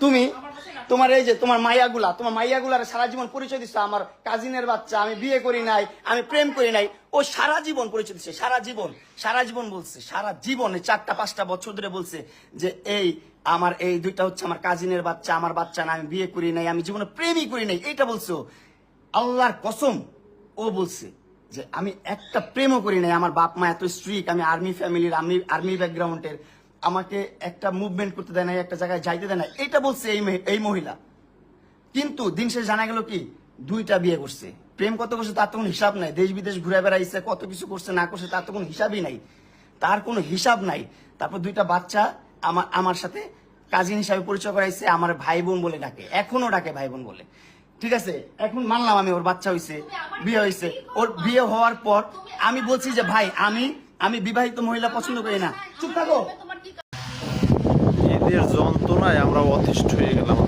তুমি? তোমার এই যে তোমার মাইয়াগুলা তোমার মাইয়াগুলার সারা জীবন পরিচয় দিচ্ছে আমার কাজিনের বাচ্চা আমি বিয়ে করি নাই আমি প্রেম করি নাই। ও সারা জীবন পরিচয় দিচ্ছে সারা জীবন সারা জীবন বলছে সারা জীবন এই চারটা পাঁচটা বছর ধরে বলছে যে এই আমার এই দুইটা হচ্ছে আমার কাজিনের বাচ্চা আমার বাচ্চা না আমি বিয়ে করি নাই আমি জীবনে প্রেমই করি নাই। এইটা বলছো আল্লাহর কসম ও বলছে যে আমি একটা প্রেমও করি নাই আমার বাপ মা এত স্ট্রিক আমি আর্মি ফ্যামিলির আমি আর্মি ব্যাকগ্রাউন্ডের আমাকে একটা মুভমেন্ট করতে দেয় না একটা জায়গায় যাইতে দেয় না এটা বলছে এই এই মহিলা। কিন্তু দিন শেষে জানা গেল কি? দুইটা বিয়ে করছে। প্রেম কত করছে তার তো কোনো হিসাব নাই। দেশ বিদেশ ঘুরে বেড়াইছে কত কিছু করছে না করছে তার তো কোনো হিসাবই নাই। তার কোনো হিসাব নাই। তারপর দুইটা বাচ্চা আমার আমার সাথে কাজিন হিসাবে পরিচয় করাইছে আমার ভাই বোন বলে ডাকে। এখনও ডাকে ভাই বোন বলে। ঠিক আছে? এখন মানলাম আমি ওর বাচ্চা হয়েছে বিয়ে হয়েছে ওর বিয়ে হওয়ার পর আমি বলছি যে ভাই আমি আমি বিবাহিত মহিলা পছন্দ করি না। চুপ থাকো। এদের যন্ত্রণায় আমরা অতিষ্ঠ হয়ে গেলাম